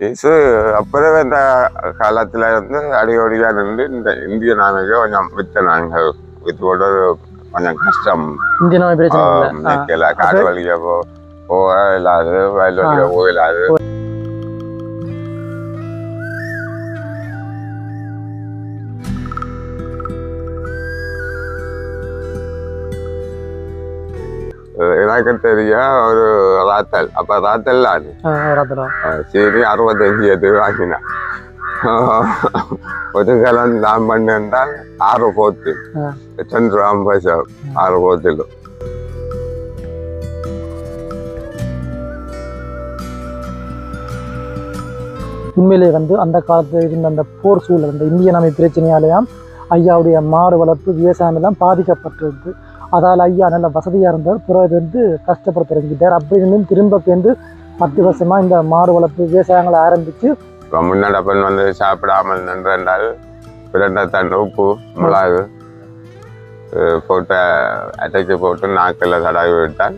இசு அப்புறம் இந்த காலத்துல வந்து அடியோடியா நின்று இந்த இந்திய நாமைக்கு கொஞ்சம் வித்த நாங்கள் வித்து போட்டு கொஞ்சம் கஷ்டம். இந்திய நாம பிரச்சனை காடு வழியா போ போக இல்லாது வயல் வழியா போக இல்லாது தெரியும் ஒரு ராத்தல். அப்ப ராத்தல். சரி அறுபத்தஞ்சு எது வாங்கினேன் ஒரு கலன் தான் பண்ணால் ஆறு போத்து ரூபா பைசா ஆறு போத்தில் உண்மையிலே வந்து அந்த காலத்துல இருந்த அந்த போர் சூழல் அந்த இந்திய நாமை பிரச்சனையாலேயாம் ஐயாவுடைய மாடு வளர்ப்பு விவசாயம் எல்லாம் பாதிக்கப்பட்டிருக்கு அதால் ஐயா நல்ல வசதியாக இருந்தார். பிறகு வந்து கஷ்டப்பட தொடங்கிட்டார். அப்படின்னு திரும்ப வந்து பத்து வருஷமாக இந்த மாடு வளர்ப்பு விவசாயங்களை ஆரம்பித்து இப்போ முன்னடப்பன் வந்து சாப்பிடாமல் நின்றால் பிரண்ட தண்டு உப்பு மிளகு போட்ட போட்டு அட்டைக்கு போட்டு நாக்கில் தடவி விட்டால்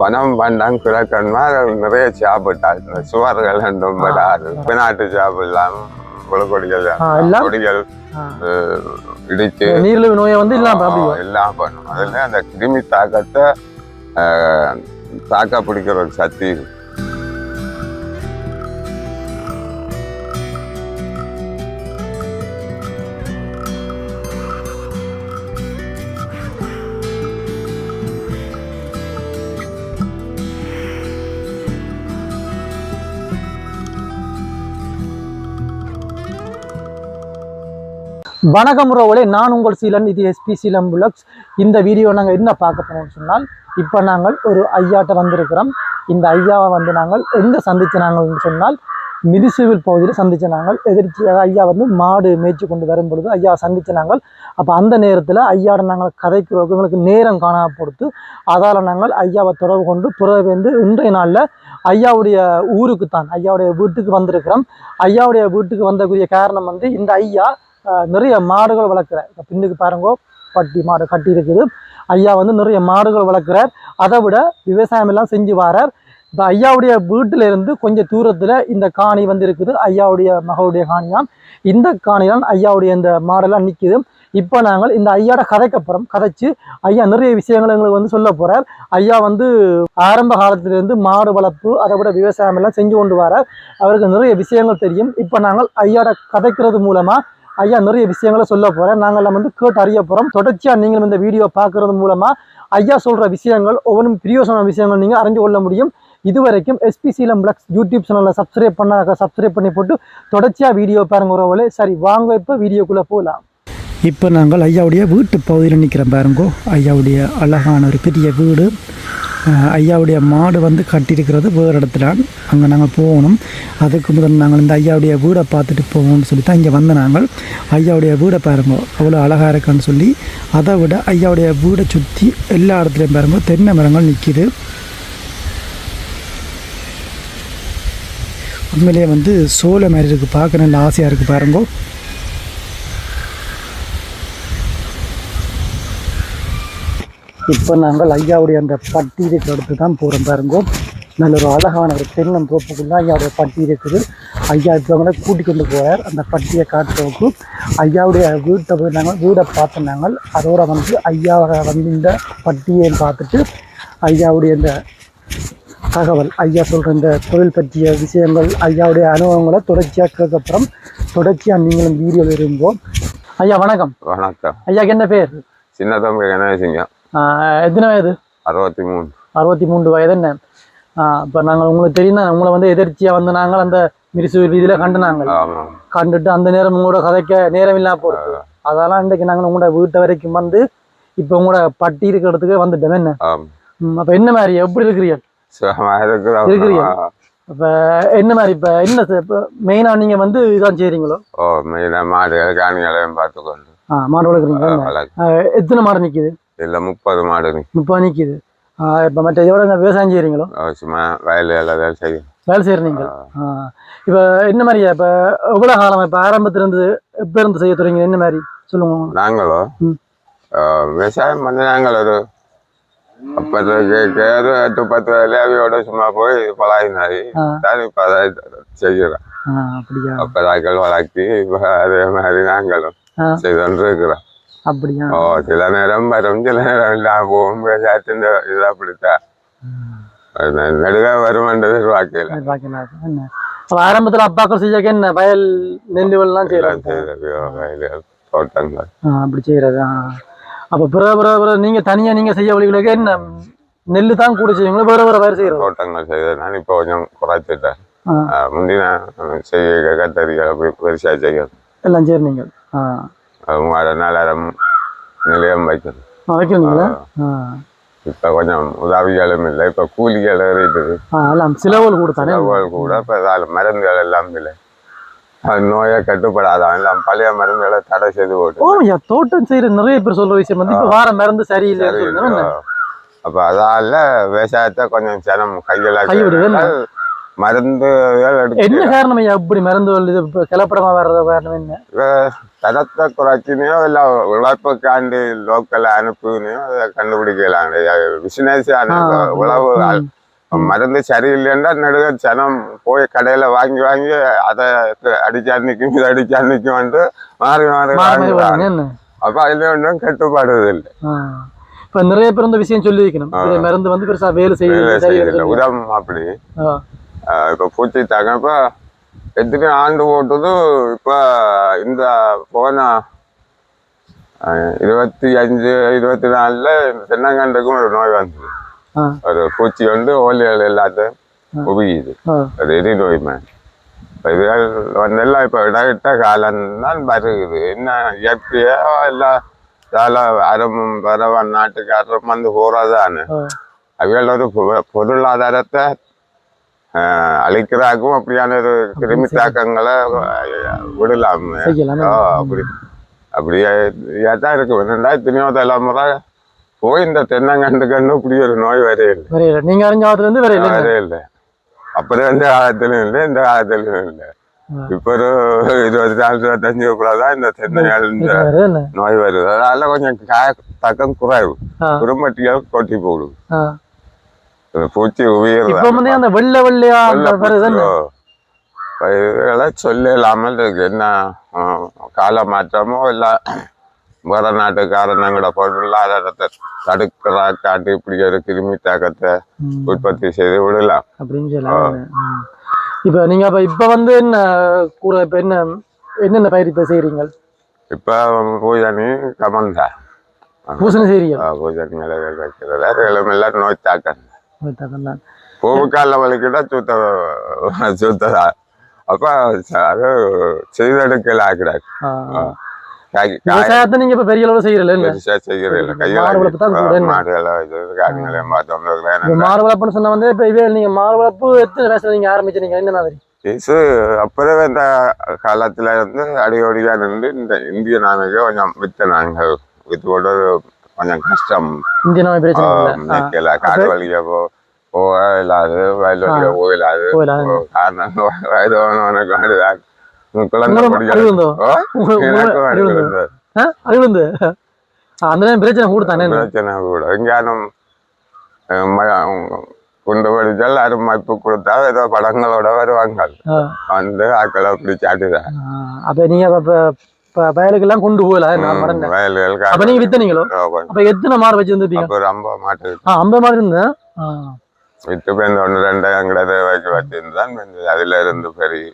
பணம் வேண்டாம் கிழக்கன்மா நிறைய சாப்பிட்டால் இந்த சுவர்கள் பினாட்டு சாப்பிடலாம் எல்லாம்? கொடிகள் இடிச்சு. நீரிழிவு நோயை வந்து இல்லாம எல்லாம் பண்ணும். அதுல அந்த கிருமி தாக்கத்தை தாக்க பிடிக்கிற ஒரு சக்தி இருக்கு. வணக்கம் ரோவலே நான் உங்கள் சீலன் இது எஸ்பி சீலம் புலக்ஸ் இந்த வீடியோ நாங்கள் என்ன பார்க்க போனோம்னு சொன்னால் இப்போ நாங்கள் ஒரு ஐயாட்ட வந்திருக்கிறோம். இந்த ஐயாவை வந்து நாங்கள் எங்கே சந்திச்ச நாங்கள்னு சொன்னால் மிதிசுவில் பகுதியில் சந்திச்ச நாங்கள் எதிர்ச்சியாக ஐயா வந்து மாடு மேய்ச்சி கொண்டு வரும் பொழுது ஐயா சந்திச்ச நாங்கள். அப்போ அந்த நேரத்தில் ஐயாவோட நாங்கள் கதைக்கிறோம் எங்களுக்கு நேரம் காணாம பொறுத்து அதால் நாங்கள் ஐயாவை தொடர்பு கொண்டு பிறகு வந்து இன்றைய நாளில் ஐயாவுடைய ஊருக்கு தான் ஐயாவுடைய வீட்டுக்கு வந்திருக்கிறோம். ஐயாவுடைய வீட்டுக்கு வந்தக்கூடிய காரணம் வந்து இந்த ஐயா நிறைய மாடுகள் வளர்க்குறார். இப்போ பின்னுக்கு பாருங்கோ பட்டி மாடு கட்டி இருக்குது. ஐயா வந்து நிறைய மாடுகள் வளர்க்குறார். அதை விட விவசாயம் எல்லாம் செஞ்சு வரார். இப்போ ஐயாவுடைய வீட்டிலிருந்து கொஞ்சம் தூரத்தில் இந்த காணி வந்து இருக்குது ஐயாவுடைய மகளுடைய காணியாம். இந்த காணிதான் ஐயாவுடைய இந்த மாடெல்லாம் நிற்கிது இப்போ நாங்கள் இந்த ஐயாட கதைக்கப்புறம் கதைச்சு ஐயா நிறைய விஷயங்கள் எங்களுக்கு வந்து சொல்ல போகிறார் ஐயா வந்து ஆரம்ப காலத்திலிருந்து மாடு வளர்ப்பு அதை விட விவசாயம் எல்லாம் செஞ்சு கொண்டு வரார். அவருக்கு நிறைய விஷயங்கள் தெரியும். இப்போ நாங்கள் ஐயாட கதைக்கிறது மூலமாக ஐயா நிறைய விஷயங்களை சொல்ல போகிறேன் நாங்கள்லாம் வந்து கேட்டு அறிய போகிறோம் தொடர்ச்சியாக நீங்களும் இந்த வீடியோ பார்க்குறது மூலமாக ஐயா சொல்கிற விஷயங்கள் ஒவ்வொன்றும் பிரியோசன விஷயங்கள் நீங்கள் அறிஞ்சு கொள்ள முடியும். இதுவரைக்கும் வரைக்கும் எஸ்பிசிலம் பிளக்ஸ் யூடியூப் சேனலில் சப்ஸ்கிரைப் பண்ணாக்க சப்ஸ்கிரைப் பண்ணி போட்டு தொடர்ச்சியாக வீடியோ பாருங்க உறவுகளே. சரி வாங்க இப்போ வீடியோக்குள்ளே போகலாம் இப்போ நாங்கள் ஐயாவுடைய வீட்டு பகுதியில் நிற்கிறோம் பாருங்கோ. ஐயாவுடைய அழகான ஒரு பெரிய வீடு. ஐயாவுடைய மாடு வந்து கட்டியிருக்கிறது வேறு இடத்துல. அங்கே நாங்கள் போகணும். அதுக்கு முதல் நாங்கள் இந்த ஐயாவுடைய வீடை பார்த்துட்டு போவோம்னு சொல்லி தான் இங்கே வந்த நாங்கள். ஐயாவுடைய வீடை பாருங்க அவ்வளோ அழகாக இருக்கான்னு சொல்லி. அதை விட ஐயாவுடைய வீடை சுற்றி எல்லா இடத்துலையும் பாருங்க தென்னை மரங்கள் நிற்கிது உண்மையிலேயே வந்து சோலை மாதிரி இருக்குது பார்க்க நல்ல ஆசையாக இருக்குது பாருங்கோ. இப்போ நாங்கள் ஐயாவுடைய அந்த பட்டி இருக்கிற இடத்து தான் போகிறோம் பாருங்கோ. நல்ல ஒரு அழகான ஒரு தென்னம் தோப்புக்குள்ள ஐயாவுடைய பட்டி இருக்குது. ஐயா இப்போ அவங்கள கூட்டி கொண்டு போகிறார் அந்த பட்டியை காட்டுறதுக்கு ஐயாவுடைய வீட்டை போய் நாங்கள் வீடை பார்த்து நாங்கள். அதோட வந்து ஐயாவை வந்து இந்த பட்டியை பார்த்துட்டு ஐயாவுடைய இந்த தகவல் ஐயா சொல்கிற இந்த தொழில் பற்றிய விஷயங்கள் ஐயாவுடைய அனுபவங்களை தொடர்ச்சியாக கேட்கப்புறம் தொடர்ச்சியாக நீங்களும் வீடியோவில் இருங்கோம் ஐயா வணக்கம். வணக்கம். ஐயாக்கு என்ன பேர்? சின்ன தம்பி கணேசிங்க. ஆஹ் எத்தனை வயது? அறுபத்தி மூணு. அறுபத்தி மூன்று வயது என்ன? இப்போ நாங்கள் உங்களுக்கு தெரியும் உங்களை வந்து எதிர்ச்சியாக வந்து நாங்கள் அந்த மிரிசு வீதியில் கண்டு நாங்கள். கண்டுட்டு அந்த நேரம் உங்களோட கதைக்க நேரம் இல்லாம போடுது அதெல்லாம் இன்றைக்கு நாங்கள் உங்களோட வீட்டை வரைக்கும் வந்து இப்போ உங்களோட பட்டி இருக்கிற இடத்துக்கு வந்துட்டோம். என்ன? அப்போ என்ன மாதிரி? எப்படி இருக்கிறீர்கள் இருக்கிறீங்க? இப்போ என்ன மாதிரி? இப்போ என்ன இப்போ மெயினாக நீங்கள் வந்து இதான் செய்கிறீங்களோ ஓ மெயினாக மாடுகள் காணிகளையும் பார்த்துக்கொண்டு. ஆ மாடு வளர்க்குறீங்க. வளர்க்கு ஆஹ் எத்தனை மாடு நிற்கிது இல்லை முப்பது மாடு. முப்பது நிற்கிது இப்போ மற்ற இதோட விவசாயம் செய்கிறீங்களோ சும்மா வயல் எல்லாம் செய்யும். வேலை செய்கிறீங்க இப்போ என்ன மாதிரியா இப்போ எவ்வளோ காலம் இப்போ ஆரம்பத்துல இருந்து எப்போ இருந்து செய்ய தொடங்கி என்ன மாதிரி? சொல்லுங்க. நாங்களோ? விவசாயம் பண்ண நாங்கள் ஒரு அப்போ கேரு எட்டு பத்து வேலையோட சும்மா போய் பழகினாரி. தான் இப்போ அதை செய்கிறோம். அப்போ நாங்கள் வளர்த்தி இப்போ அதே மாதிரி நாங்களும் ஆ. செய்து கொண்டு இருக்கிறோம் அப்படியா? ஓ சில நேரம் வரும் சில நேரம் இல்லாம போகும் விவசாயத்தின் இது அப்படித்தான் அது நெடுக என்ன? அப்போ ஆரம்பத்தில் அப்பாக்கள் செய்யாக்க என்ன? வயல் நெல் வெல்லாம் எல்லாம் செய்யலாம் செய்யறது வயல் தோட்டங்கள். அப்படி செய்கிறது ஆ அப்போ பிற பிற பிற நீங்கள் தனியாக நீங்கள் செய்ய வழிகளுக்கு என்ன? நெல் தான் கூட செய்வீங்களா? வேறு வேறு வயல் செய்கிறது தோட்டங்கள் செய்தது நான் இப்போ கொஞ்சம் குறைச்சிட்டேன். முந்தின செய்ய கத்தரிகள் அப்படி பெருசாக செய்யறது. எல்லாம் சரி நீங்கள் ஆ. மூவாயிரம் நாலாயிரம் நிலையம் வைக்கிறீங்களா ஆ. இப்போ கொஞ்சம் உதவிகளும் இல்லை. இப்போ கூலிகள் எல்லாம் சிலவுகள் கூட செலவுகள் கூட இப்போ மருந்துகள் எல்லாம் இல்லை. அது நோயை கட்டுப்படாதான் எல்லாம் பழைய மருந்துகளை தடை செய்து போட்டு. தோட்டம் செய்யற நிறைய பேர் சொல்ற விஷயம் வந்து இப்ப வார மருந்து சரியில்லை. அப்ப அதால விவசாயத்தை கொஞ்சம் ஜனம் கையில கைவிடுது என்ன? காரணம் ஐயா இப்படி மருந்து இது கலப்படமா வர்றது காரணம் என்ன? தரத்தை குறைச்சினியோ இல்ல உழைப்புக்காண்டி லோக்கல் அனுப்புனியோ அதை கண்டுபிடிக்கலாம் பிசினஸ் உழவு. மருந்து சரியில்லைன்னா நடுக ஜனம் போய் கடையில வாங்கி வாங்கி அதை அடிச்சா நிற்கும் இதை அடிச்சா நிற்கும் வந்து மாறி மாறி அப்ப அதுல ஒன்றும் கட்டுப்பாடு இல்லை. இப்ப நிறைய பேர் இந்த விஷயம் சொல்லி வைக்கணும் மருந்து வந்து பெருசா வேலை செய்யல உரம் அப்படி. இப்ப பூச்சி தாங்க எத்தனை ஆண்டு போட்டது இப்ப இந்த போன இருபத்தி அஞ்சு இருபத்தி நாலுல தென்னங்கண்டுக்கும் ஒரு நோய் வந்தது. ஒரு பூச்சி வந்து ஓலிகள் எல்லாத்தையும் உபயோகிது அது எரி நோய் மாதிரி. இப்ப இதுகள் வந்தெல்லாம் இப்ப இடையிட்ட காலம் தான் வருகுது. என்ன இயற்கையா இல்லை இதால அறம் வரவ நாட்டுக்காரரும் வந்து போறதானு அவைகள் ஒரு பொருளாதாரத்தை ஆஹ், அழிக்கிறாக்கும் அப்படியான ஒரு கிருமி தாக்கங்களை விடலாம். அப்படி. அப்படியே தான் இருக்கு. ரெண்டாயிரத்தி தலைமுறை போய் இந்த தென்னங்கண்டு கண்டு இப்படி ஒரு நோய் வரையில்லை வரையில. நீங்க அறிஞ்ச வரையில்லை அப்புறம் எந்த காலத்திலும் இல்லை இந்த காலத்திலும் இல்லை. இப்போ ஒரு இருபத்தி நாலு இருபத்தஞ்சு தான் இந்த தென்னைகள் இந்த நோய் வருது. அதனால கொஞ்சம் காய தாக்கம் குறைவு. ஆ. குறும்பட்டிகள் கொட்டி போடுது. இந்த பூச்சி உயிர் இப்ப வந்து அந்த வெள்ளை வெள்ளையா இதெல்லாம் சொல்ல இல்லாமல் இருக்கு என்ன கால மாற்றமோ இல்லை வேற நாட்டு காரணங்களோட பொருளாதாரத்தை தடுக்கிறா காட்டி இப்படி ஒரு கிருமி தாக்கத்தை. உற்பத்தி செய்து விடலாம். அப்படின்னு சொல்லலாம். இப்ப நீங்க அப்ப இப்ப வந்து என்ன கூட இப்ப என்ன என்னென்ன பயிர் இப்ப செய்றீங்க? இப்போ பூஜனி கமந்தா. பூசணி செய்றீங்க? பூஜனி இலைகள் வைக்கிறது எல்லாம் நோய் தாக்கம். பூவுக்கால வலிக்கிட்ட சுத்த சுத்ததா அப்ப அது செய்தெடுக்கல ஆக்கிறார். விவசாயத்தை நீங்க இப்ப பெரிய அளவுல செய்யறல பெருசா மாடு இது பார்த்தோம் இப்ப மாடு வளர்ப்புன்னு சொன்னா வந்து இப்ப இதே நீங்க மாடு வளர்ப்பு எத்தனை வயசுல நீங்க ஆரம்பிச்சீங்க? என்ன மாதிரி? இது அப்பவே இந்த காலத்துல இருந்து அடியோடியா நின்று இந்த இந்திய நாணுக்கு கொஞ்சம் வித்த நாங்கள் வித்தோட கொஞ்சம் கஷ்டம். நிக்கல. காடு வழியா போ போக இல்லாது வயல் வழியா போக இல்லாது. காரணம் குழந்தை வந்து அந்த நேரம் பிரச்சனை கூட தானே பிரச்சனை கூட. எங்கேயானும் குண்டு படிச்சால் அருமைப்பு கொடுத்தா ஏதோ படங்களோட வருவாங்க. வந்து ஆக்களை அப்படி சாட்டுதான் ஆ, அப்ப நீங்க அப்ப இப்ப வயலுக்கு எல்லாம் கொண்டு போகல நான் மறந்தேன். அப்ப நீங்க வித்தனீங்களோ? அப்ப எத்தனை மாடு வச்சிருந்தீங்க அப்போ ரொம்ப மாட்டு ஐம்பது மாடு இருந்தேன் விட்டு பேருந்து ஒன்று ரெண்டு எங்கட வைக்க வச்சிருந்தான் அதுல இருந்து பெரிய.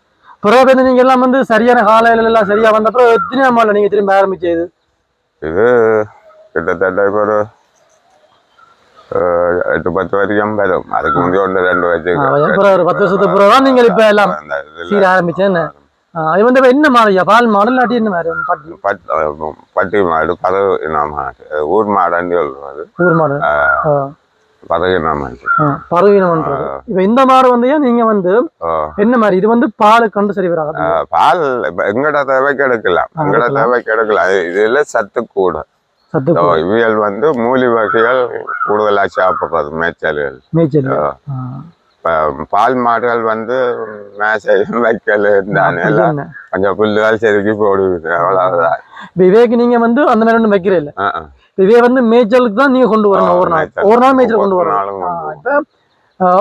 பிறகு வந்து நீங்க எல்லாம் வந்து சரியான காலையில எல்லாம் சரியா வந்தப்பறம் எத்தனை மாடல நீங்க திரும்ப ஆரம்பிச்சது இது? கிட்டத்தட்ட இப்போ ஒரு எட்டு பத்து வரைக்கும் வரும் அதுக்கு முந்தைய ஒன்று ரெண்டு பிறகு ஒரு பத்து வருஷத்துக்கு பிறகு தான் நீங்கள் இப்ப எல்லாம் சீர ஆரம்பிச்சேன் இப்ப என்ன மாடு ஐயா பால் மாடு இல்லாட்டி என்ன மாடு பாட்டி பட்டி மாடு பதவு இன மாடு அது ஊர் மாடுன்னு சொல்றது ஊர் மாடு பதவு இப்ப இந்த மாடு வந்து நீங்க வந்து என்ன மாதிரி இது வந்து பால் கண்டு சரி வராது பால் எங்கட தேவைக்கு எடுக்கலாம் எங்கட எடுக்கலாம் இது- இதுல சத்து கூட இவியல் வந்து மூலி வகைகள் கூடுதலா சாப்பிடுறது மேய்ச்சல்கள் மேய்ச்சல். இப்ப பால் மாடுகள் வந்து மேசை வைக்கல் எல்லாம் என்ன? கொஞ்சம் புல்லுகள் செதுக்கி போடுது அவ்வளவுதான். இவேக்கு நீங்க வந்து அந்த மாதிரி ஒன்றும் வைக்கிறே இல்ல. இதே வந்து மேய்ச்சலுக்கு தான் நீங்க கொண்டு வரணும் ஒவ்வொரு நாள். ஒவ்வொரு நாள் மேய்ச்சல் கொண்டு வரணும்.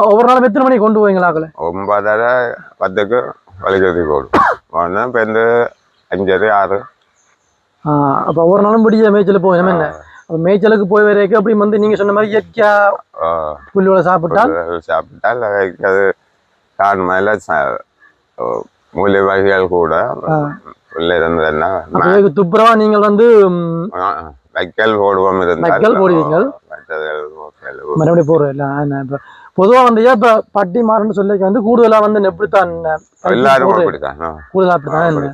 ஒவ்வொரு நாளும் எத்தனை மணிக்கு கொண்டு போவீங்களாக்கல ஒன்பதரை பத்துக்கு வலிக்கத்தி போடும். ஒன்று இப்போ இந்த அஞ்சரை ஆறு. அப்ப ஒவ்வொரு நாளும் பிடிச்ச மேய்ச்சல் போவோம் என்ன? மேய்ச்சலுக்கு போய் வரைக்கும் அப்படி வந்து நீங்க சொன்ன மாதிரி இயற்கையா ஆ, புல்லுகளை சாப்பிட்டா? சாப்பிட்டால் அது வகைகள் கூட உள்ள இருந்ததுன்னா துப்புரவா நீங்கள் வந்து வைக்கல் போடுவோம் வைக்கல் மறுபடியும் பொதுவா வந்து இப்ப பட்டி மாறுன்னு சொல்லி வந்து கூடுதலா வந்து எப்படித்தான் எல்லாரும் கூடுதலா அப்படித்தான்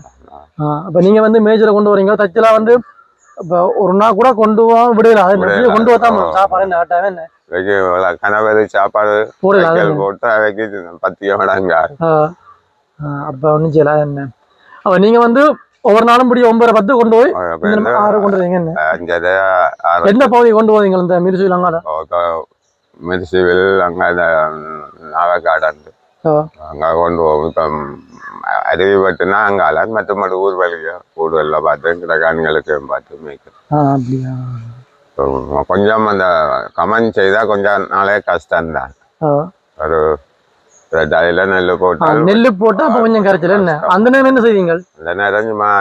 அப்ப நீங்க வந்து மேஜரை கொண்டு வரீங்க தச்சலா வந்து ஒரு நாள் கூட கொண்டு அது விடல. எப்படியோ கொண்டு ஆ. சாப்பாடு ஆட்டாவே என்ன? கணவர் சாப்பாடு போட்டு. ஆ, அப்ப ஒண்ணும் செய்யலாம் என்ன? அப்ப நீங்க வந்து ஒவ்வொரு நாளும் இப்படி ஒன்பது பத்து கொண்டு போய் வந்து ஆறு கொண்டு வரீங்க என்ன? பகுதி கொண்டு போவீங்க இந்த மிருசு இலங்கால மெரிசிவில் அங்கே அந்த நாவக்காடு அங்கே கொண்டு போவோம் இப்போ அருவி பட்டுனா அங்கால மற்ற மட்டும் ஊர் வழியா கூடுதலில் பார்த்து கிடக்காணிகளுக்கு பார்த்து இப்போ கொஞ்சம் அந்த கமெண்ட் செய்தால் கொஞ்சம் நாளே கஷ்டம்தான் ஆ. ஒரு ரெண்டாயில நெல் ஆ, போட்டால் நெல்லு போட்டா அப்ப கொஞ்சம் கரைச்சல் என்ன? அந்த நேரம் என்ன செய்வீங்க அந்த நேரம் சும்மா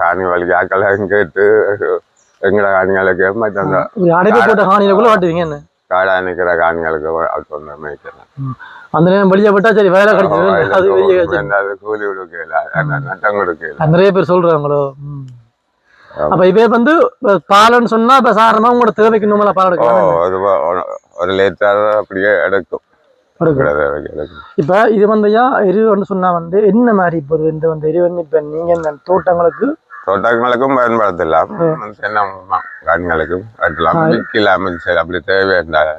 காணி வழி ஆக்கெல்லாம் கேட்டு எங்கட காணிகளுக்கு மற்ற அடைப்பு போட்ட காணியில வாட்டுவீங்க என்ன? காடா நிற்கிற காணிகளுக்கு மேய்க்கலாம். அந்த நேரம் வெளியே விட்டா சரி வேலை கிடைச்சது அது வெளியே கூலி கொடுக்கல. நிறைய பேர் சொல்றாங்களோ. அப்ப இப்ப வந்து பாலன்னு சொன்னா இப்ப சாதாரணமா உங்களோட தேவைக்கு நம்மள பால் எடுக்கலாம் ஒரு லிட்டர் அப்படியே எடுக்கும். இப்ப இது வந்து எரிவுன்னு சொன்னா வந்து என்ன மாதிரி இப்போ இந்த வந்து எரிவு வந்து இப்ப நீங்க இந்த தோட்டங்களுக்கு தோட்டங்களுக்கும் பயன்படுத்தலாம். காணிகளுக்கும் கட்டலாம். விற்கலாம் சரி அப்படி தேவை இருந்தால்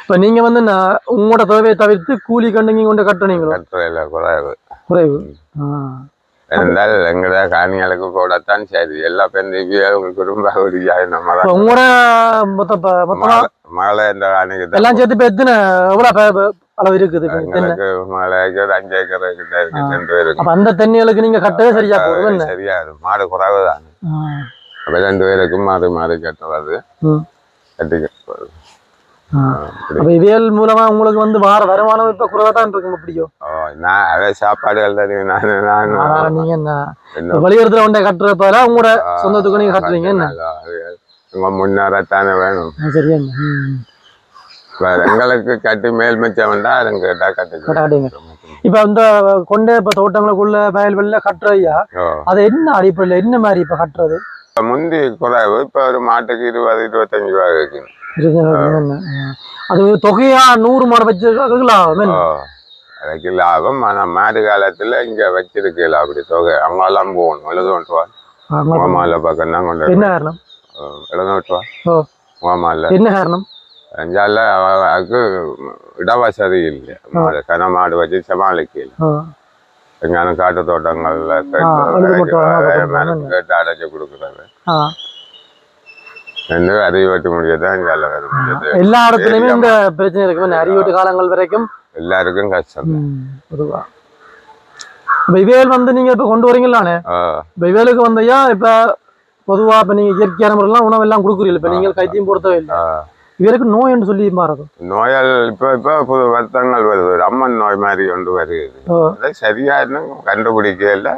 இப்ப நீங்க வந்து நான் உங்களோட தேவையை தவிர்த்து கூலி கண்டு நீங்க கொண்டு கட்டுனீங்களோ? கட்டுறையில் குறைவு. குறைவு. இருந்தால் எங்கட காணிகளுக்கு போடத்தான் சரி எல்லா பெண் குடும்ப உரியாய் நம்ம இப்ப தான் உங்களோட மொத்த இந்த காணிக்கு எல்லாம் சேர்த்து இப்ப எத்தனை ப- அளவு இருக்குது. மழைக்கு ஒரு அஞ்சு ஏக்கர் கிட்ட இருக்கு சென்று இருக்கு அப்ப அந்த தென்னைகளுக்கு நீங்க கட்டவே சரியா என்ன? சரியா இருக்கும். மாடு குறைவு தான். அப்ப ரெண்டு பேருக்கும் மாறி மாறி கட்டுறது. அப்ப இவியல் மூலமா உங்களுக்கு வந்து வார வருமானம் இப்ப குறைவா தான் இருக்கும் எப்படியோ ஓ, நான் அதே சாப்பாடுகள் நான் நான். நீங்க என்ன? வெளியிடத்துல கொண்டே கட்டுறப்பல உங்களோட சொந்தத்துக்கு நீங்க கட்டுறீங்க என்ன? உங்க வேணும். சரியா எங்களுக்கு கட்டி மேல் மிச்சம் வேண்டா அதுங்க கேட்டா கட்டிக்கலாம் கட்டாதீங்க இப்ப இந்த கொண்டே இப்ப தோட்டங்களுக்குள்ள வயல் வெளில கட்டுறையா. அது என்ன அடிப்படையில என்ன மாதிரி இப்ப கட்டுறது? முந்தி குறைவு இப்ப ஒரு மாட்டுக்கு இருபது இருபத்தஞ்சு ரூபா இருக்கு. அது தொகையா நூறு மாடு வச்சு லாபம். அதுக்கு லாபம் ஆனா மாடு காலத்துல இங்க வச்சிருக்கல அப்படி தொகை. அவங்கெல்லாம் போகணும் ஆமா. உமால பக்கம் தான் கொண்டு என்ன காரணம்? ஓ உமால என்ன காரணம்? அஞ்சால அதுக்கு இடவசதி இல்லை கன மாடு வச்சு சமாளிக்கல. எங்கான காட்டு தோட்டங்கள்ல கேட்டு அடைச்சு முடியதான் முடியாது எல்லா இடத்துலயுமே இந்த பிரச்சனை இருக்கு அரியோட்டு காலங்கள் வரைக்கும் எல்லாருக்கும் கஷ்டம் இவேல் வந்து நீங்க இப்ப கொண்டு வரீங்களானே இவேலுக்கு வந்தையா இப்ப பொதுவா இப்ப நீங்க இயற்கையான முறையெல்லாம் உணவு எல்லாம் கொடுக்குறீங்க இப்ப நீங்கள் கைத்தியம் பொறுத்தவே இல்லை. இவருக்கு நோய் என்று சொல்லி பாருங்க நோயால் இப்ப இப்ப புது வருத்தங்கள் வருது. அம்மன் நோய் மாதிரி கொண்டு ஓ. அதை சரியா இன்னும் கண்டுபிடிக்கல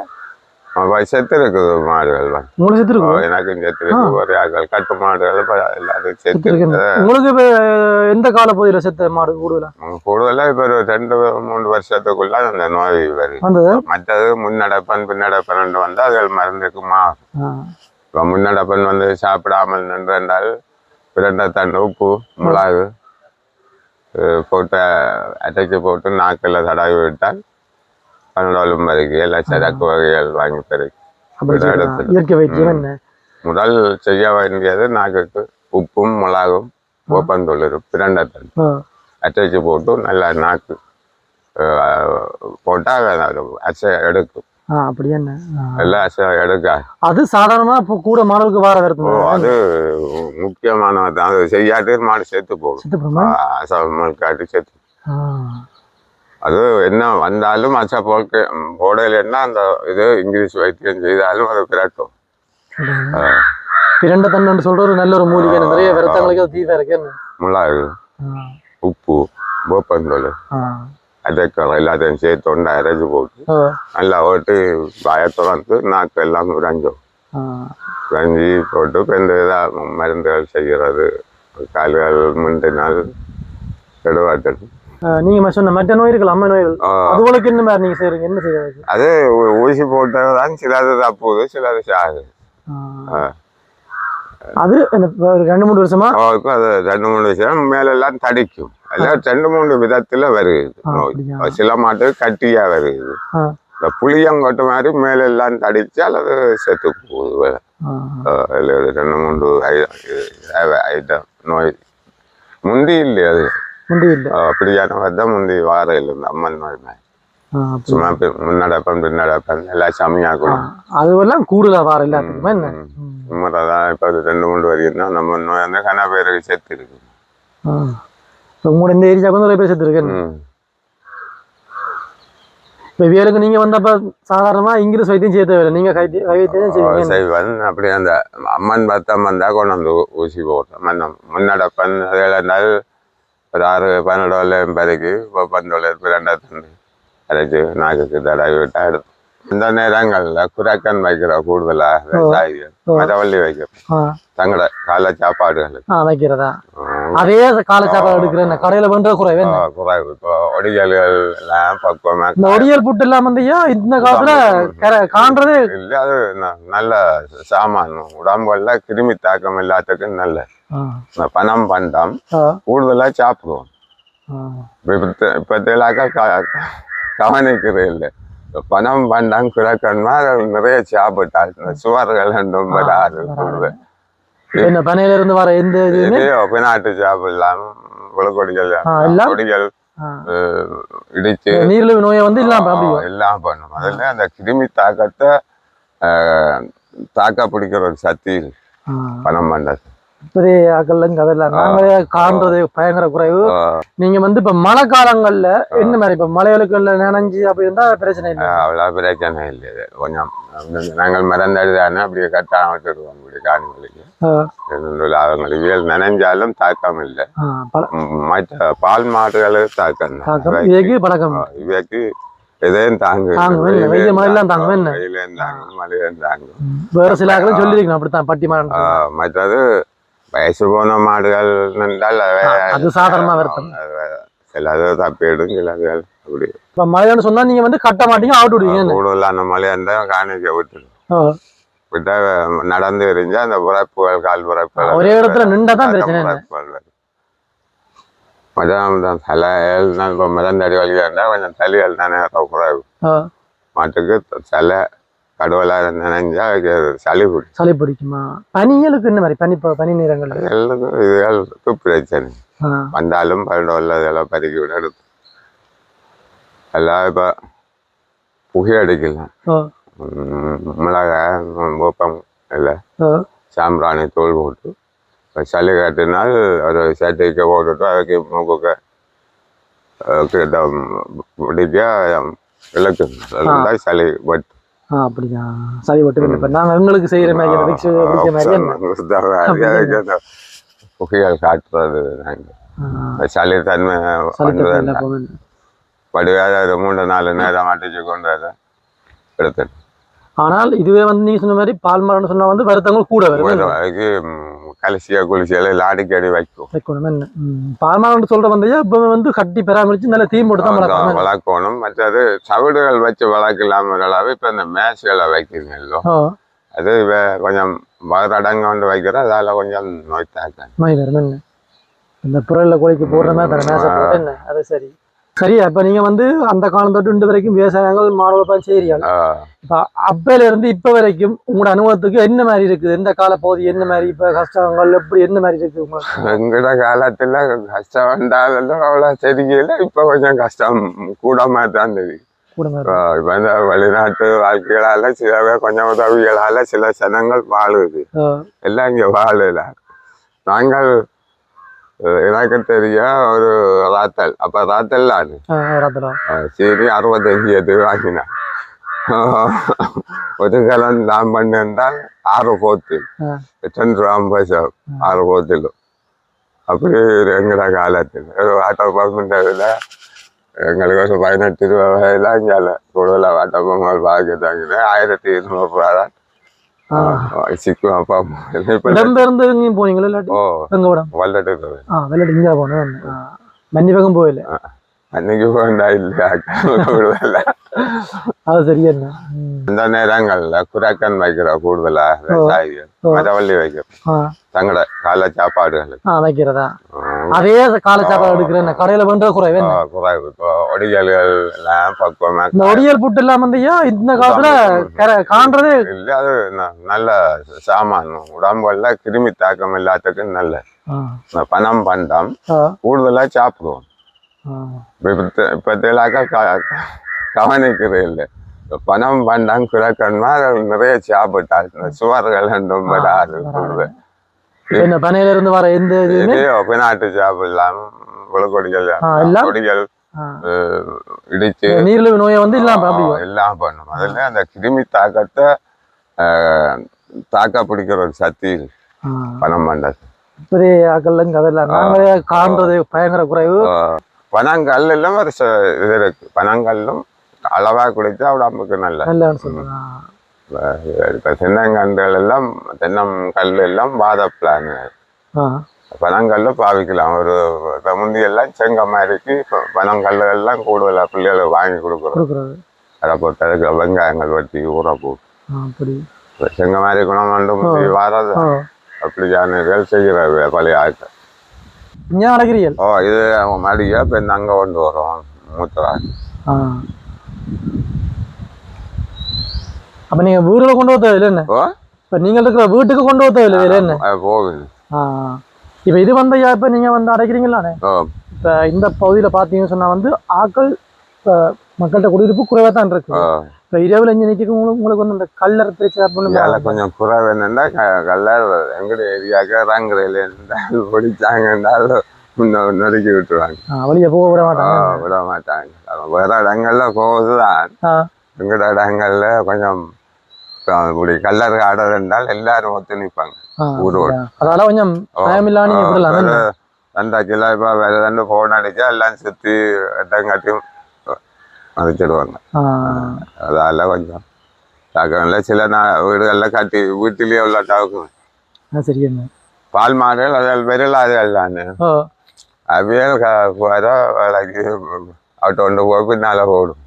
செத்து இருக்குது மாடுகள். உங்களுக்கு செத்து ஓ, இருக்கும் எனக்கும் செத்து இருக்கு ஒரே ஆக்கள் கட்டு மாடுகள் எல்லாரும் செத்து இருக்கு. உங்களுக்கு இப்ப எந்த கால பகுதியில செத்த மாடு கூடுதலா? கூடுதலா இப்ப ஒரு ரெண்டு மூணு வருஷத்துக்குள்ள அந்த நோய் வருது. மற்றது முன்னடப்பன் பின்னடப்பன் வந்து அதுகள் மருந்துக்குமா? ஆ. இப்போ முன்னடப்பன் வந்து சாப்பிடாமல் நின்றால் பிரண்ட தண்டு உப்பு மிளகு போட்டு அடைச்சி போட்டு நாக்கில் தடவி விட்டால் பன்னெண்டு வரைக்கும் எல்லாம் சரக்கு வகைகள் வாங்கி பெருக்கு முதல் செய்ய வேண்டியது நாக்குக்கு உப்பும் மிளகும் ஓப்பந்தொழில் பிரண்ட தண்டு ஆ. அடைச்சி போட்டு நல்லா நாக்கு போட்டால் அசை எடுக்கும். எல்லாம் அது சாதாரணமா இப்போ கூட மாடலுக்கு வார வருது அது முக்கியமானது அது செய்யாட்டு மாடு செத்து போகும் காட்டி செத்து. அது என்ன வந்தாலும் அசா போக்கு போடலைன்னா அந்த இது இங்கிலீஷ் வைத்தியம் செய்தாலும் அது பிறக்கும். ஆ, பிரண்ட தண்ணு சொல்ற ஒரு நல்ல ஒரு மூலிகை நிறைய விரத்தங்களுக்கு அது இருக்கு ஆ. உப்பு வேப்பந்தோல். அதற்காக எல்லாத்தையும் சேர்த்து ஒன்றா அரைச்சி போட்டு. நல்லா ஓட்டு வாயை திறந்து நாக்கு எல்லாம் உறைஞ்சோம். உறைஞ்சி போட்டு இப்போ இந்த இதாக மருந்துகள் செய்கிறது கால்கள் முந்தினால் கெடுவாட்டல் ஆ, நீங்க சொன்ன மற்ற நோய் இருக்கலாம் அம்மை நோய்கள் அதுகளுக்கு என்ன மாதிரி நீங்க செய்றீங்க? என்ன செய்யறது அது ஊசி போட்டது தான் சிலது தப்புது சிலது சாகுது. அது ரெண்டு மூணு வருஷமா? அவருக்கு அது ரெண்டு மூணு விஷயம் மேலெல்லாம் தடிக்கும். எல்லாம் ரெண்டு மூணு விதத்துல வருது? சில மாட்டு கட்டியா வருது. இந்த புளியங்கொட்டு மாதிரி மேலெல்லாம் தடிச்சால் அது செத்து போகுது. ரெண்டு ஐ- ஐட்டம் நோய். முந்தி இல்லையா அது. இல்ல. அப்படியான தான் முந்தி வார இல்லை அம்மன் நோய் மாதிரி. சும்மா முன்னடப்பன் பின்னடப்பன் எல்லாம் ஆ, செம்மையாக்கும் அதுவெல்லாம் கூடுதலா வார எல்லாத்துக்குமே என்ன? ம். உண்மைதான் இப்போ அது ரெண்டு மூணு வரைக்கும் நம்ம நோய் வந்து கன பேருக்கு செத்து இருக்கு. இப்ப உங்களோட இந்த ஏரியாவுக்கு நிறைய பேர் செத்துருக்கேன் ம். இப்ப வேலுக்கு நீங்க வந்தப்ப சாதாரணமா இங்கிலீஷ் வைத்தியம் செய்ய தேவையில்லை. நீங்க கைத்தி வைத்தியம் செய்வீங்க செய்வன் அப்படி அந்த அம்மன் பத்தம் வந்தா கொண்டு வந்து ஊசி போட்டோம். மன்னம் முன்னடப்பன் நாள் ஒரு ஆறு பன்னெண்டு வல்ல பெருக்கி பந்தோல ரெண்டாயிரத்தி அரைச்சி நாக்குக்கு தடவி விட்டா எடுத்து. இந்த நேரங்கள்ல குரக்கன் வைக்கிற கூடுதலா விவசாயிகள் மரவள்ளி வைக்கிறோம் ஆ. தங்களோட காலை சாப்பாடுகளுக்கு. வைக்கிறதா? அதே காலை சாப்பாடு எடுக்கிறேன் கடையில பண்ற குறைவே குறைவு இப்போ எல்லாம் பக்குவமா இந்த ஒடியல் புட்டு இல்லாம இருந்தியா இந்த காலத்துல காண்றதே இல்ல அது நல்ல சாமான். உடம்புல கிருமி தாக்கம் எல்லாத்துக்கும் நல்ல. பணம் பண்டம். கூடுதலா சாப்பிடுவோம். இப்ப இப்பத்திலாக்க கவனிக்கிறது இல்லை பணம் பண்டம் கிடக்கணுமா நிறைய சாப்பிட்டால் சுவர்கள் கூடுதல் என்ன பனையில இருந்து வர எந்த பினாட்டு சாப்பிடலாம் குளக்கொடிகள்? கொடிகள் இடிச்சு. நீரிழிவு நோயை வந்து இல்லாம எல்லாம் பண்ணும். அதுல அந்த கிருமி தாக்கத்தை தாக்க பிடிக்கிற ஒரு சக்தி. பணம் பண்ணது பெரிய ஆக்கள்லங்க அதெல்லாம். நாங்களே காண்றது பயங்கர குறைவு. நீங்க வந்து இப்ப மழை காலங்கள்ல என்ன மாதிரி இப்ப மலைகளுக்குள்ள நினைஞ்சு அப்படி இருந்தா பிரச்சனை இல்லை? அவ்வளோ பிரச்சனை இல்லை. கொஞ்சம் நாங்கள் மறந்தது தானே அப்படியே கட்டாயம் விட்டுடுவோம் அப்படி காணிகளுக்கு. இயல் நினைஞ்சாலும் தாக்கம் இல்லை. பல- ம், மற்ற பால் மாடுகளுக்கு தாக்கம் இவைக்கு- பழக்கம். இவைக்கு எதையும் தாங்கு? வெய்ய மழையெல்லாம் தாங்கும் என்ன? மழையும் தாங்கும் வேற சில ஆக்களும் சொல்லியிருக்கணும் அப்படித்தான் பட்டி மரம் ஆ, மற்றது வயசு போன மாடுகள் நின்றால் அது சாதாரணமா வருத்தம். சிலது தப்பிடும் சிலதுகள் அப்படி இப்ப மழைன்னு சொன்னா நீங்க வந்து கட்ட மாட்டீங்க அவுட் விடுவீங்க என்ன? கூடுதலான மழை இருந்தால் காணிக்க விட்டுடும். விட்டா நடந்து எரிஞ்சா அந்த புறப்புகள் கால் புறப்புகள் ஒரே இடத்துல நின்றா தான் பிரச்சனை மதம் தான் இப்போ மிதந்தடி வழியாக இருந்தால் கொஞ்சம் தலைகள் தானே குறைவு மாட்டுக்கு தலை கடுவலாக நினைஞ்சா சளி பிடிக்கும். சளி பிடிக்குமா? பனிகளுக்கு என்ன மாதிரி? பனி பனி நேரங்கள்ல எல்லாத்துக்கும் இதுகளுக்கு பிரச்சனை வந்தாலும் பரவாயில்ல இதெல்லாம் பறிக்க விட எடுத்து எல்லாம் இப்போ புகையடிக்கலாம் ஆ, ம், மிளகாய் வேப்பம் இல்லை. சாம்பிராணி தூள் போட்டு சளி கட்டினால் ஒரு சட்டைக்கு போட்டுட்டு அதுக்கு அஹ், கிட்ட பிடிக்க இருந்தால் சளி பட்டு அப்படியா? சளி விட்டு இப்ப நாங்க எங்களுக்கு செய்யற மாதிரி பிடிச்ச மாதிரி? புகையால் காட்டுறது நாங்கள் ஆ, சளி தன்மை சளி தட்டை வந்தது எல்லாம் போகும். படிவாத ஒரு மூன்று நாலு நேரம் அடிச்சு கொண்டு அதை எடுத்துட்டு ஆனால் இதுவே வந்து நீங்க சொன்ன மாதிரி பால் மரம்னு சொன்னா வந்து வருத்தங்கள் கூட வரும் கலசியா குளிசியெல்லாம் இல்லை அடிக்கடி வைக்கும். வைக்கணும். சொல்ற வந்தையா இப்ப வந்து கட்டி பராமரிச்சு நல்ல தீ போட்டு தான் வளர்க்கணும். மற்றது சவிடுகள் வச்சு வளர்க்கலாமலாவே இப்போ இந்த மேட்ச்களை வைக்கிறீங்களோ அது கொஞ்சம் வளரடங்க கொண்டு வைக்கிறோம். அதால கொஞ்சம் நோய் தாக்கம் இந்த புறல்ல கோழிக்கு போடுற மாதிரி மேச போட்டு அது சரி. சரி அப்ப நீங்க வந்து அந்த காலம் தொட்டு இன்று வரைக்கும் விவசாயங்கள் மாணவர்கள் செய்கிறீர்கள் இப்ப அப்பையில இருந்து இப்ப வரைக்கும் உங்களோட அனுபவத்துக்கு என்ன மாதிரி இருக்குது? எந்த கால பகுதி என்ன மாதிரி? இப்ப கஷ்டங்கள் எப்படி என்ன மாதிரி இருக்கு உங்களுக்கு? எங்கட காலத்துல கஷ்டம் வந்தாலும் அவ்வளோ தெரியல இப்போ கொஞ்சம் கஷ்டம் கூட மாதிரி தான் தெரியும் இப்போ இப்போ இந்த வெளிநாட்டு வாழ்க்கைகளால சில கொஞ்சம் உதவிகளால சில ஜனங்கள் வாழுது. எல்லாம் இங்கே வாழல நாங்கள் எனக்கு தெரிய ஒரு ராத்தல். அப்போ ராத்தல் சரி அறுபத்தஞ்சு எது வாங்கினேன் ஒரு கலன் நான் பண்ணிருந்தால் ஆறு போத்து. ஆ, ரெண்டு ரூபா ஐம்பது ஆறு போத்திலும் அப்படி எங்கட காலத்தில். ஒரு வாட்டர் பம்பில் எங்களுக்கு ஒரு பதினெட்டு ரூபா வயலாம் இங்கே கூடுதலாக வாட்டர் பம்பு வாங்கிட்டாங்க ஆயிரத்தி இருநூறுவா தான் പോയീങ്ങളെല്ലാം പോയല്ലേ? அன்னைக்கு போண்டா இல்லையா? விடுதலை அது சரியா. இந்த நேரங்கள்ல குராக்கன் வைக்கிற கூடுதலா விவசாயிகள் மரவள்ளி வைக்கிறோம் ஆ. தங்களோட கால சாப்பாடுகளுக்கு. வைக்கிறதா? அதே காலை சாப்பாடு எடுக்கிறேன் கடையில பண்ற குறைவே குறைவு. இப்போ ஒடிகல்கள் எல்லாம் பக்குவமா இந்த ஒடியல் புட்டு இல்லாம இருந்தையா? இந்த காலத்துல காண்றதே? இல்ல அது நல்ல சாமான். உடம்புல கிருமி தாக்கம் எல்லாத்துக்கும் நல்ல பனம் பண்டம் கூடுதலா சாப்பிடுவோம். இப்பத்திலாக்க கவனிக்கிறது இல்லை. பனம் பண்டம் குரக்கன்னா நிறைய சாப்பிட்டால் இந்த சுவர்கள் என்ன பனையில இருந்து வர எந்த பினாட்டு சாப்பிடலாம் விளக்கொடிகள் கொடிகள் இடிச்சு. நீரிழிவு நோயை வந்து இல்லாம எல்லாம் பண்ணும். அதுல அந்த கிருமி தாக்கத்தை தாக்க பிடிக்கிற ஒரு சக்தி ஆ. பனம் பண்டது பெரிய ஆக்கள்லாம் கதையில நாங்களே காண்றது பயங்கர குறைவு. பனங்கல் எல்லாம் ஒரு இது இருக்கு. பனங்கல்லும் அளவா குடிச்சா உடம்புக்கு நல்ல நல்லன்னு சொல்லுங்க இப்ப தென்னங்கன்றுகள் எல்லாம் தென்னங்கல் எல்லாம் வாத பிளான். பனங்கல்ல பாவிக்கலாம். ஒரு முந்தி எல்லாம் செங்க மாதிரிக்கு இப்ப பனங்கல்ல எல்லாம் கூடுதலா பிள்ளைகளுக்கு வாங்கி கொடுக்குறோம். அதை போட்டு அதுக்கு வெங்காயங்கள் வெட்டி ஊற போட்டு. ஆ, அப்படி. இப்ப செங்க மாதிரி குணம் வந்து முந்தி வாரது. அப்படியான வேல் செய்கிற பழைய ஆட்கள். இங்கே அழகிறீர்கள் ஓ இது மடியா இப்போ அங்கே கொண்டு வரோம் மூத்தராக ஆ. அப்ப நீங்க வீடுல கொண்டு போக தேவையில்லை என்ன? இப்ப நீங்க இருக்கிற வீட்டுக்கு கொண்டு போக தேவையில்லை இதுல என்ன? போகுது. ஆ. இப்ப இது வந்தையா இப்ப நீங்க வந்து அடைக்கிறீங்களானே ஓ. இப்ப இந்த பகுதியில பாத்தீங்கன்னு சொன்னா வந்து ஆக்கள் இப்ப மக்கள்கிட்ட குடியிருப்பு குறைவா தான் இருக்கு. ஓ. இப்ப இரவுல இங்க நிக்க உங்களுக்கு வந்து இந்த திருச்சி அப்படின்னு இதில் கொஞ்சம் குறை என்னண்டா கல்லர் எங்கட ஏரியாவுக்கு ரங்குறையில் இருந்தால் பிடிச்சாங்கன்றால் நொறுக்கி விட்டுருவாங்க. வெளிய போக விட மாட்டாங்க. விட மாட்டாங்க. வேற இடங்கள்ல போகுதுதான் எங்கட இடங்கள்ல கொஞ்சம் இப்படி கல்லர் என்றால் எல்லாரும் ஊரோட. கொஞ்சம்? ரெண்டா கிலோ இப்போ வேற அடிச்சா எல்லாம் சுற்றி மதிச்சிடுவாங்க ஆ, அதால கொஞ்சம் தாக்கம்ல சில நா வீடுகளில் கட்டி வீட்டிலேயே உள்ள என்ன பால் மாடுகள் அதில் விரலாதுகள் தானே. ஓ. அவியல் வர வேலைக்கு அவுட்டு கொண்டு போய் பின்னால ஓடும்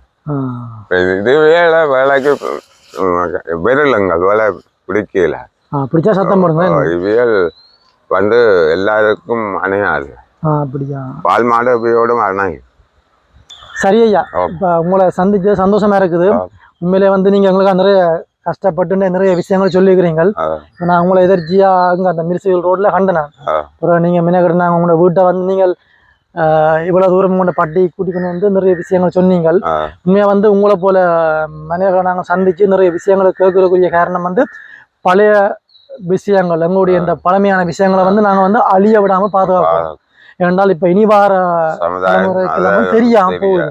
இது வேலை வேலைக்கு உம், விரலுங்கள் வேலை பிடிக்கல. பிடிச்சா சத்தம் போடுங்க? இவியல் வந்து எல்லாருக்கும் அணையாது. பால் மாடு இவையோடும் அணையும். சரி ஐயா. இப்ப உங்களை சந்திச்சு சந்தோஷமா இருக்குது. உண்மையிலே வந்து நீங்க எங்களுக்கு நிறைய கஷ்டப்பட்டு நிறைய விஷயங்கள் இப்ப நான் உங்களை எதிர்ச்சியா அங்க அந்த மிர்சிகள் ரோட்ல கண்டனேன். அப்புறம் நீங்க மினகர் நாங்க உங்களோட வீட்டை வந்து நீங்கள் இவ்வளவு தூரம் உங்களோட பட்டி கூட்டிக்கொண்டு வந்து நிறைய விஷயங்கள் சொன்னீங்க ஆ, உண்மையா வந்து உங்களை போல மனிதர்களை நாங்கள் சந்திச்சு நிறைய விஷயங்களை கேட்கறதுக்குரிய காரணம் வந்து பழைய விஷயங்கள் எங்களுடைய இந்த பழமையான விஷயங்களை வந்து நாங்க வந்து அழிய விடாம பாதுகாக்கிறோம் ஏனென்றால் இப்ப இனி வார அது தெரியாம. போகுது.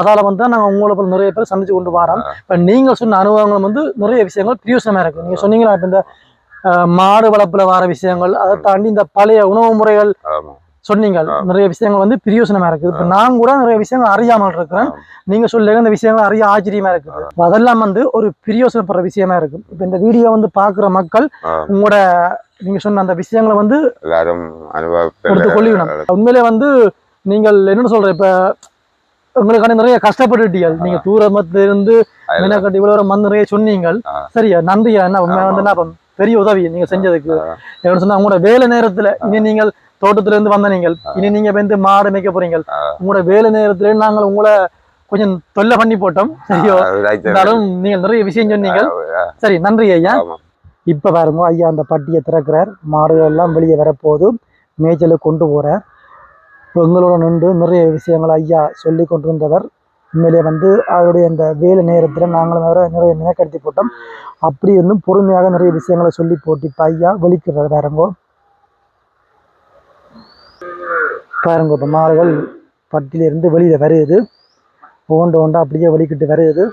அதால வந்து நாங்க உங்களை போல நிறைய பேர் சந்திச்சு கொண்டு வரோம். இப்ப நீங்க சொன்ன அனுபவங்கள் வந்து நிறைய விஷயங்கள் பிரியோசனமா இருக்கு. நீங்க சொன்னீங்களா இப்ப இந்த மாடு வளர்ப்புல வர விஷயங்கள் அதை தாண்டி இந்த பழைய உணவு முறைகள் சொன்னீங்க. நிறைய விஷயங்கள் வந்து பிரியோசனமா இருக்குது. இப்ப நான் கூட நிறைய விஷயங்கள் அறியாமல் இருக்கிறேன். நீங்க சொல்லுங்க இந்த விஷயங்கள் அறிய ஆச்சரியமா இருக்குது. அதெல்லாம் வந்து ஒரு பிரியோசனப்படுற விஷயமா இருக்கு இப்ப இந்த வீடியோ வந்து பாக்குற மக்கள். உங்களோட நீங்க சொன்ன அந்த விஷயங்களை வந்து எல்லாரும் கொள்ளிக்கணும் உண்மையிலே வந்து நீங்கள் என்னன்னு சொல்ற இப்ப உங்களுக்கான நிறைய கஷ்டப்பட்டுட்டீங்க நீங்க தூரமத்துல இருந்து மெனக்கட்டி இவ்வளவு வந்து நிறைய சொன்னீங்க. சரியா நன்றியா என்ன வந்து என்ன பெரிய உதவி நீங்க செஞ்சதுக்கு. என்ன சொன்னா உங்களோட வேலை நேரத்துல இனி நீங்கள் தோட்டத்துல இருந்து வந்த நீங்கள். இனி நீங்க வந்து மாடு மேய்க்க போறீங்க. உங்களோட வேலை நேரத்துல நாங்கள் உங்களை கொஞ்சம் தொல்லை பண்ணி போட்டோம். சரியோ? இருந்தாலும் நீங்கள் நிறைய விஷயம் சொன்னீங்க சரி நன்றி ஐயா. இப்ப பாருங்க ஐயா அந்த பட்டியை திறக்கிறார். மாடுகள் எல்லாம் வெளியே வரப்போகுது மேய்ச்சலுக்கு கொண்டு போறார் எங்களோட நின்று நிறைய விஷயங்கள் ஐயா சொல்லி கொண்டிருந்தவர். உண்மையிலே வந்து அவருடைய அந்த வேலை நேரத்தில் நாங்களும் வேற நிறைய நினைக்கடத்தி போட்டோம். அப்படி இருந்தும் பொறுமையாக நிறைய விஷயங்களை சொல்லி போட்டு இப்போ ஐயா வெளிக்கிறார் பாருங்கோ. பாருங்க இப்போ மாடுகள் பட்டியிலிருந்து வெளியில் வருது. ஓண்டு ஒன்றா அப்படியே வெளிக்கிட்டு வருது.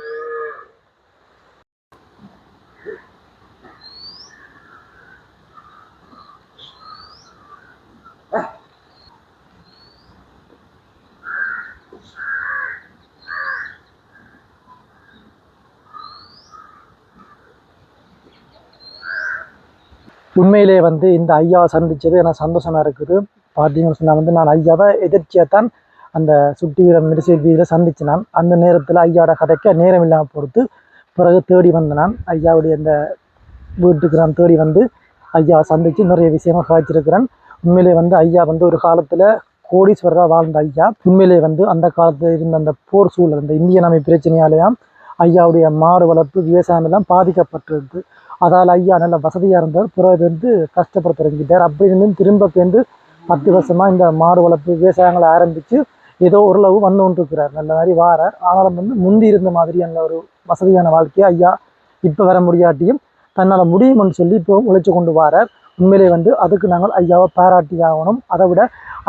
உண்மையிலே வந்து இந்த ஐயாவை சந்திச்சது எனக்கு சந்தோஷமா இருக்குது. பார்த்தீங்கன்னு சொன்னால் வந்து நான் ஐயாவை எதிர்ச்சியாக தான் அந்த சுட்டி வீரம் மிடிசல் வீதியில் சந்திச்சு நான் அந்த நேரத்தில் ஐயாவோட கதைக்க நேரம் இல்லாமல் பொறுத்து பிறகு தேடி வந்த நான் ஐயாவுடைய அந்த வீட்டுக்கு நான் தேடி வந்து ஐயாவை சந்தித்து நிறைய விஷயமாக காய்ச்சிருக்கிறேன் உண்மையிலே வந்து ஐயா வந்து ஒரு காலத்தில் கோடீஸ்வரராக வாழ்ந்த ஐயா. உண்மையிலே வந்து அந்த காலத்தில் இருந்த அந்த போர் சூழல் அந்த இந்திய நாமை பிரச்சனையாலேயாம் ஐயாவுடைய மாடு வளர்ப்பு விவசாயம் எல்லாம் பாதிக்கப்பட்டிருந்தது. அதால் ஐயா நல்ல வசதியாக இருந்தார். பிறகு வந்து கஷ்டப்பட தொடங்கிட்டார் அப்படி இருந்தும் திரும்ப பேருந்து பத்து வருஷமாக இந்த மாடு வளர்ப்பு விவசாயங்களை ஆரம்பித்து ஏதோ ஓரளவு வந்து கொண்டிருக்கிறார். நல்ல மாதிரி வாரார். ஆனாலும் வந்து முந்தி இருந்த மாதிரியான ஒரு வசதியான வாழ்க்கையை ஐயா இப்போ வர முடியாட்டியும் தன்னால் முடியும்னு சொல்லி இப்போ உழைச்சி கொண்டு வாரார். உண்மையிலே வந்து அதுக்கு நாங்கள் ஐயாவை பாராட்டி ஆகணும் அதை விட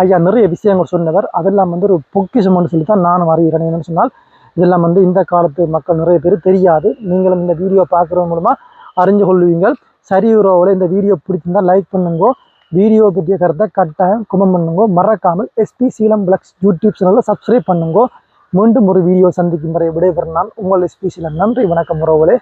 ஐயா நிறைய விஷயங்கள் சொன்னவர். அதெல்லாம் வந்து ஒரு பொக்கிஷம்னு சொல்லி தான் நானும் அறிகிறேன் சொன்னால் இதெல்லாம் வந்து இந்த காலத்து மக்கள் நிறைய பேர் தெரியாது. நீங்களும் இந்த வீடியோ பார்க்குறது மூலமாக அறிஞ்சு கொள்வீங்கள். சரி உறவுல இந்த வீடியோ பிடிச்சிருந்தால் லைக் பண்ணுங்க. வீடியோ பற்றிய கட்டாயம் குமம் பண்ணுங்க. மறக்காமல் எஸ்பி சீலம் பிளக்ஸ் யூடியூப் சேனலில் சப்ஸ்கிரைப் பண்ணுங்க. மீண்டும் ஒரு வீடியோ சந்திக்கும் வரை விடைபெறும் நான் உங்கள் எஸ்பி சீலம் நன்றி வணக்கம் உறவுகளே.